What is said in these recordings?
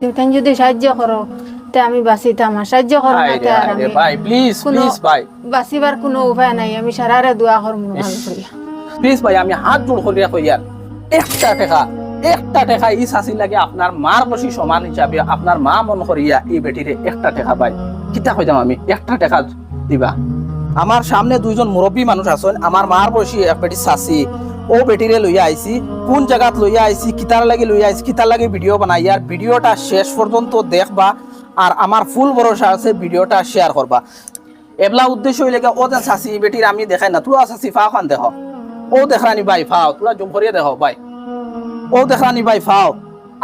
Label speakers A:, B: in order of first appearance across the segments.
A: যদি সাহায্য করো তে আমি বাঁচিতাম আর সাহায্য করো না তে আর আমি
B: ভাই প্লিজ প্লিজ ভাই।
A: বাঁচিবার কোনো উপায় নাই আমি সারারে দোয়া করব
B: প্লিজ ভাই আমি হাত জোড় করিয়া কইয়ার একটা টাকা একটা টাকা ই চাষি লাগে আপনার মার বসি সমান হিসাবে আপনার মা মন করিয়া এই বেটিরে একটা টাকা পাই কিতা কইতাম আমি? একটা টাকা দিবা। আমার সামনে দুইজন মুরব্বী মানুষ আছেন আমার মার বসি এক বেটি চাষি ও বেটিরে লইয়া আইছি কোন জায়গাত লইয়া আইছি কিতার লাগি লইয়া আইছি কিতার লাগি ভিডিও বানাই আর ভিডিওটা শেষ পর্যন্ত দেখবা আর আমার ফুল ভরসা আছে ভিডিওটা শেয়ার করবা এবলা উদ্দেশ্য হইলে ও যে চাষি বেটির আমি দেখাই না তুলা চাষি ফা খান দেখ ও দেখানি ভাই ফাও তোরা জুম করিয়ে দেখো ভাই ও দেখানি ভাই ফাও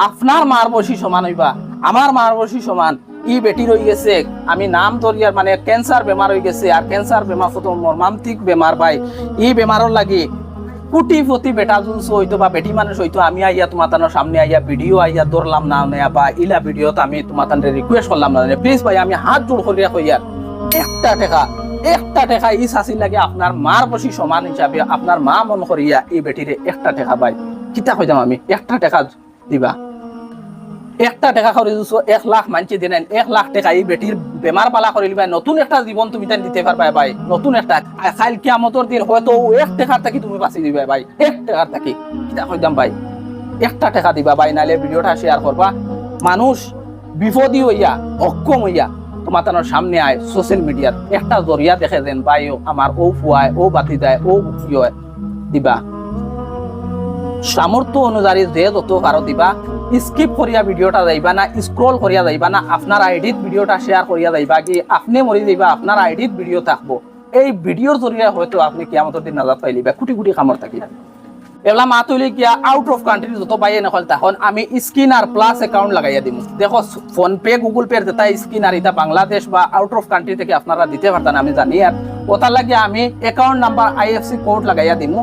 B: আপনার মার বসি সমান হইবা আমার মার বসি সমান ই বেটি রই গেছে আমি নাম ধরিয়ার মানে ক্যান্সার বেমার হয়ে গেছে আর ক্যান্সার বেমার কত মর্মান্তিক বেমার ভাই ই বেমারর লাগি কোটি প্রতি বেটা জুলস হইতো বা বেটি মানুষ হইতো, আমি আইয়া তোমার তানোর সামনে আইয়া ভিডিও আইয়া ধরলাম না নেয়া বা ইলা ভিডিওতে আমি তোমার তানরে রিকোয়েস্ট করলাম না প্লিজ ভাই, আমি হাত জোড় করিয়া কইয়ার একটা টাকা একটা টাকা ই চাষি লাগে আপনার মার বসি সমান হিসাবে আপনার মা মন করিয়া এই বেটিরে একটা টাকা পাই কিতা কইতাম আমি? একটা টাকা দিবা। একটা টাকা দিছো এক লাখ মানছি দিলেন এক লাখ টাকা এই বেটির বেমার পালা করে লিবা নতুন একটা জীবন তুমি তাই দিতে পারবা ভাই, নতুন একটা। কাল কিয়ামতর দিন হয়তো এক টাকার থাকি তুমি বাঁচি দিবা ভাই, এক টাকার থাকি। কিতা কইতাম ভাই, একটা টাকা দিবা ভাই, নাইলে ভিডিওটা শেয়ার করবা মানুষ বিপদী হইয়া, অক্ষম হইয়া তোমার সামনে আয় সোশ্যাল মিডিয়াত একটা জরিয়া দেখে দেন ভাই আমার ও ফুয়ায় ও বাতি যায় ও ইয়ে দিবা। সামর্থ্য অনুযায়ী যে যত পারো দিবা স্কিপ করিয়া ভিডিওটা যাইবা না স্ক্রল করিয়া যাইবা না, আপনার আইডিত ভিডিওটা শেয়ার করিয়া যাইবা কি আপনি মরি যাইবা, আপনার আইডিত ভিডিও থাকব। এই ভিডিওর জরিয়া হয়তো আপনি কিয়ামতের দিন নাজাত পাইলিবা, কোটি কোটি কামর থাকি এগুলা মা তুলি কিয়া আউট অফ কান্ট্রি যত বাইয়ে নকল তখন আমি স্কিন আর প্লাস অ্যাকাউন্ট লাগাইয়া দিম। দেখো ফোন পে গুগল পে যেটা স্কিন আর এটা বাংলাদেশ বা আউট অফ কান্ট্রি থেকে আপনারা দিতে পারতেন, আমি জানি। আর ওটার লাগে আমি অ্যাকাউন্ট নাম্বার আইএফসি কোড লাগাইয়া দিমু।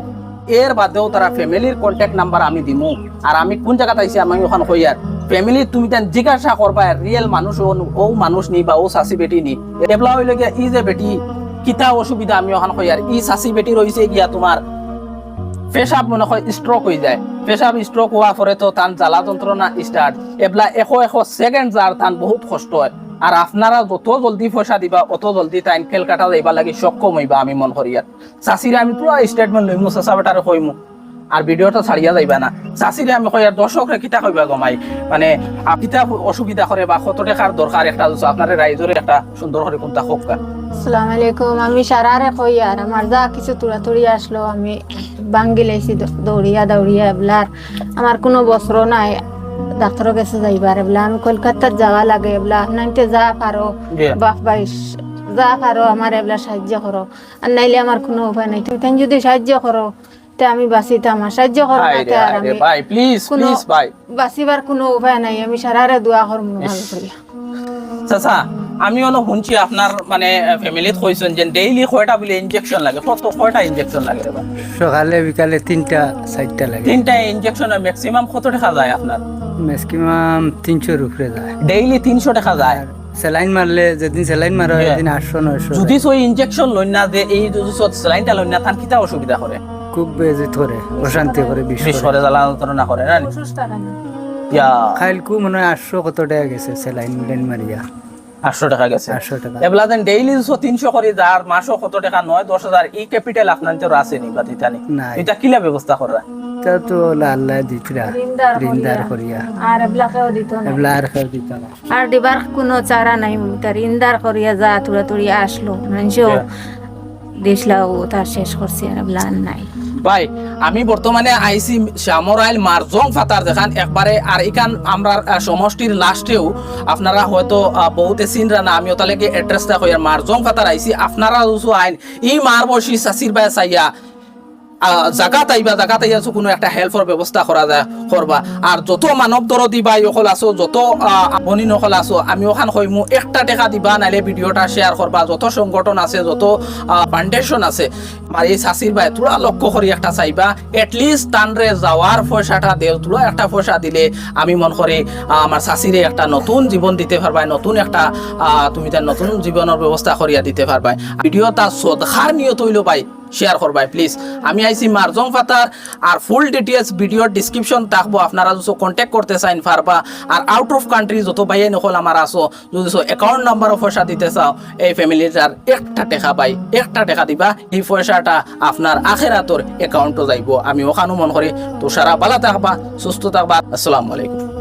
B: এর বাদেও তারা ফ্যামিলির কন্ট্যাক্ট নাম্বার আমি দিমু। আর আমি কোন জায়গাতে আইছি আমি ওখান কইয়ার ফ্যামিলি তুমি তেন জিজ্ঞাসা করবা রিয়েল মানুষ ও মানুষ নি বা ও সাসি বেটি নি। এবলা হইলে গিয়া ই যে বেটি, কিতা অসুবিধা আমি ওখান কইয়ার ই সাসি বেটি রইছে গিয়া তোমার পেশাব মনে হয় স্ট্রোক হয়ে যায়। পেশাব স্ট্রোক হওয়ার পরে তো তান জ্বালা যন্ত্রণা স্টার্ট এবলা এশ এশ সেকেন্ড যার তান বহুত কষ্ট হয়। আর আপনারা যত জলদি পয়সা দিবা, অত জলদি টাইম কেলকাটা যাইবা লাগি সক্ষম হইবা আমি মন করি আর চাষিরে আমি পুরা স্টেটমেন্ট লইমু চাষা বেটারে কইমু। আর ভিডিওটা ছাড়িয়া যাইবা না। চাষিরে আমি কই আর দর্শকরে কিতা কইবা গমাই মানে আপ- কিতা অসুবিধা করে বা কত টাকার দরকার একটা আপনার রাইজরে একটা সুন্দর করে কোনটা হোক
A: আসসালামু আলাইকুম। আমি সারারে কই আর আমার যা কিছু তুড়াতুড়ি আসলো, আমি বাঙ্গি লাইছি দৌড়িয়া দৌড়িয়া এবলার আমার কোনো বস্ত্র নাই। ডাক্তারের কাছে যাইবার এবলা আমি কলকাতার যাওয়া লাগে এবলা নাইতে যা পারো। বাপ বাইশ যা পারো আমার এবলা সাহায্য করো আর নাইলে আমার কোনো উপায় নাই। তুমি তেন যদি সাহায্য করো তে আমি বাঁচিতাম আমার সাহায্য করো না তে আর আমি
B: ভাই প্লিজ
A: কোনো
B: প্লিজ ভাই।
A: বাঁচিবার কোনো উপায় নাই। আমি সারারে দোয়া করব ভালো করিয়া
B: চাচা আমি হলো শুনছি আপনার মানে ফ্যামিলিত কইছেন যে ডেইলি কয়টা বলে ইনজেকশন লাগে? কত কয়টা ইনজেকশন লাগে
C: সকালে বিকালে তিনটা চারটা লাগে।
B: তিনটা ইনজেকশন ম্যাক্সিমাম কত টাকা যায় আপনার
C: ম্যাক্সিমাম তিনশোর উপরে যায়।
B: ডেইলি তিনশো টাকা যায়?
C: স্যালাইন মারলে যেদিন স্যালাইন মারা হয়. সেদিন আটশো নয়শো
B: যদি সই ইনজেকশন লই না যে এই যদি স্যালাইনটা লই না তার কিতা অসুবিধা করে
C: খুব বেজিত করে অশান্তি করে বিষ করে।
B: বিশ্বরে জ্বালা যন্ত্রণা করে না
A: কেন?
C: মনে হয়। আটশো কত টাকা গেছে স্যালাইন লাইন মারিয়া
B: আটশো টাকা গেছে।
C: আটশো টাকা।
B: এবলা দেন ডেইলি দুশো তিনশো করে যার মাসও কত টাকা নয় দশ হাজার ই ক্যাপিটাল আপনার তো আসেনি বা দিতানি। এটা কিলা ব্যবস্থা করা?
C: তা তো আল্লাহ দিতরা
A: রিন্দার
C: রিন্দার
A: করিয়া। আর এবলাকেও দিত না।
C: এবলা আর কেউ দিত না।
A: আর দিবার কোনো চারা নাই। তার ইন্দার করিয়া যা তুড়া তুড়ি আসলো। মানুষও দেশলাও তার শেষ করছে আর এবলা আর নাই।
B: ভাই আমি বর্তমানে আইসি শ্যামর আইল মারজং ফাতার দেখান। একবারে আর এখান আমরা সমষ্টির লাস্টেও আপনারা হয়তো বহুতে চিনরা না আমি ওতালেকে এড্রেসটা কই মারজং ফাতার আইসি আপনারা আইন। ই মার বসি সাসির চাইয়া। আহ, জাগাত আইবা জাগাত আইয়া কোনো একটা হেল্পর ব্যবস্থা করা যায় করবা আর যত মানব দরদি বা অকল আছো, যত বনি নকল আছো আমি ওখান কইমু একটা টাকা দিবা, নাইলে ভিডিওটা শেয়ার করবা যত সংগঠন আছে, যত ফাউন্ডেশন আছে আর এই চাষির বাই তোরা লক্ষ্য করি একটা চাইবা। এটলিস্ট তানরে যাওয়ার পয়সাটা দেও তোরা একটা পয়সা দিলে আমি মন করি আমার চাষিরে একটা নতুন জীবন দিতে পারবা নতুন একটা তুমি তার নতুন জীবনের ব্যবস্থা করিয়া দিতে পারবা ভিডিওটা সদখার নিয়ত হইল ভাই শেয়ার করবাই প্লিজ আমি আইছি মারজং ফাতার আর ফুল ডিটেলস ভিডিওর ডিসক্রিপশন থাকব। আপনারা যদি কন্ট্যাক্ট করতে চাইন পারবা আর আউট অফ কান্ট্রি যত ভাইয়ে নকল আমার আসো যদি অ্যাকাউন্ট নাম্বারও পয়সা দিতে চাও, এই ফ্যামিলিটার একটা টাকা পাই, একটা টাকা দিবা, এই পয়সাটা আপনার আখেরাতর অ্যাকাউন্টও যাইব। আমি ওখানো মন করি তো সারা ভালো থাকবা, সুস্থ থাকবা। আসসালামু আলাইকুম।